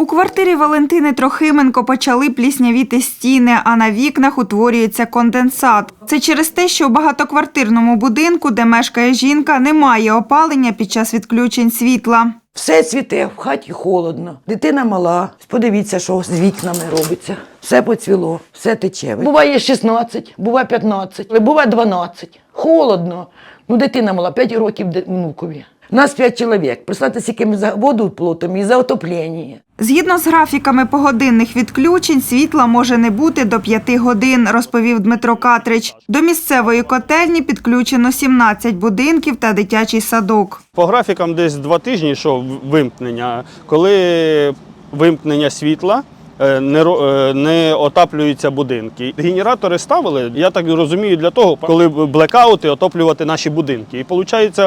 У квартирі Валентини Трохименко почали пліснявіти стіни, а на вікнах утворюється конденсат. Це через те, що у багатоквартирному будинку, де мешкає жінка, немає опалення під час відключень світла. Все цвіте, в хаті холодно. Дитина мала. Подивіться, що з вікнами робиться. Все поцвіло, все тече. Буває 16, буває 15, буває 12. Холодно. Ну, дитина мала 5 років внукові. Нас 5 чоловік. Представте, скільки ми за воду платимо і за отоплення. Згідно з графіками погодинних відключень, світла може не бути до 5 годин, розповів Дмитро Катрич. До місцевої котельні підключено 17 будинків та дитячий садок. По графікам десь два тижні йшов вимкнення, коли вимкнення світла. е, Не, е, не отаплюються будинки. Генератори ставили, я так розумію, для того, коли блекаути, отоплювати наші будинки. І виходить,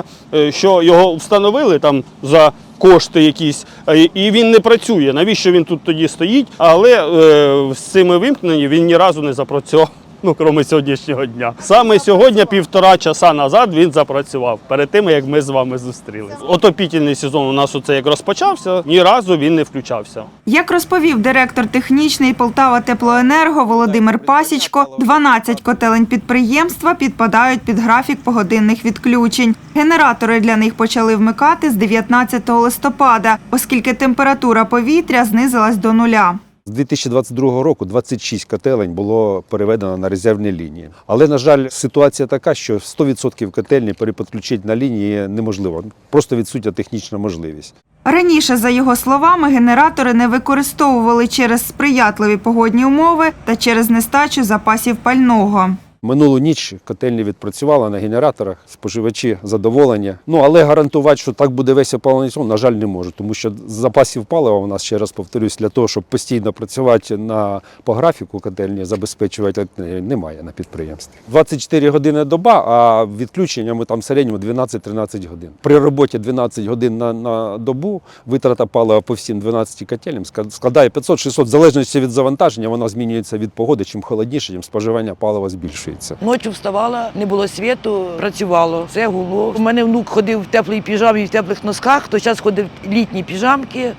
що його встановили там за кошти якісь, е, і він не працює. Навіщо він тут тоді стоїть? Але е, з цими вимкненнями він ні разу не запрацював. Ну, крім сьогоднішнього дня. Саме сьогодні, півтора часа назад, він запрацював перед тим, як ми з вами зустрілися. Отопітельний сезон у нас оце як розпочався, ні разу він не включався. Як розповів директор технічний Полтава Теплоенерго Володимир Пасічко, 12 котелень підприємства підпадають під графік погодинних відключень. Генератори для них почали вмикати з 19 листопада, оскільки температура повітря знизилась до нуля. З 2022 року 26 котелень було переведено на резервні лінії. Але, на жаль, ситуація така, що 100% котельні переподключити на лінії неможливо. Просто відсутня технічна можливість. Раніше, за його словами, генератори не використовували через сприятливі погодні умови та через нестачу запасів пального. Минулу ніч котельні відпрацювала на генераторах, споживачі задоволені. Ну але гарантувати, що так буде весь опалений сезон, на жаль, не можу, тому що запасів палива у нас ще раз повторюсь, для того, щоб постійно працювати на по графіку котельні, забезпечувати е, немає на підприємстві. 24 години доба, а відключення ми там в середньому 12-13 годин. При роботі 12 годин на, на добу витрата палива по всім 12 котельням складає 500-600, в залежності від завантаження, вона змінюється від погоди. Чим холодніше, тим споживання палива збільшується. Ночі вставала, не було світу, працювало, все гуло. У мене внук ходив в теплій піжамі в теплих носках, то зараз ходив літні піжамки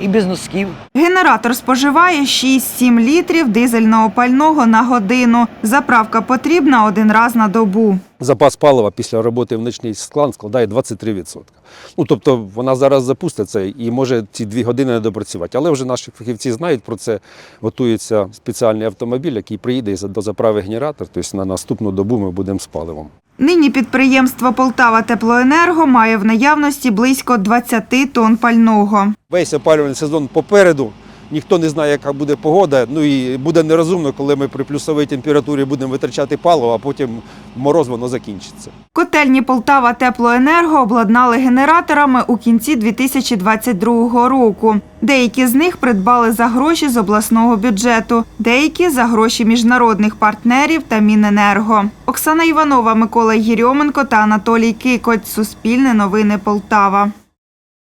і без носків. Генератор споживає 6-7 літрів дизельного пального на годину. Заправка потрібна один раз на добу. Запас палива після роботи в нічний склад складає 23%. Ну, тобто вона зараз запуститься і може ці дві години не допрацювати. Але вже наші фахівці знають про це. Готується спеціальний автомобіль, який приїде і за- дозаправить генератор. Тобто на наступну добу ми будемо з паливом. Нині підприємство Полтава Теплоенерго має в наявності близько 20 тонн пального. Весь опалювальний сезон попереду. Ніхто не знає, яка буде погода. Ну і буде нерозумно, коли ми при плюсовій температурі будемо витрачати паливо, а потім мороз воно закінчиться. Котельні Полтава Теплоенерго обладнали генераторами у кінці 2022 року. Деякі з них придбали за гроші з обласного бюджету, деякі за гроші міжнародних партнерів та Міненерго. Оксана Іванова, Микола Єрьоменко та Анатолій Кикоть. Суспільне новини Полтава.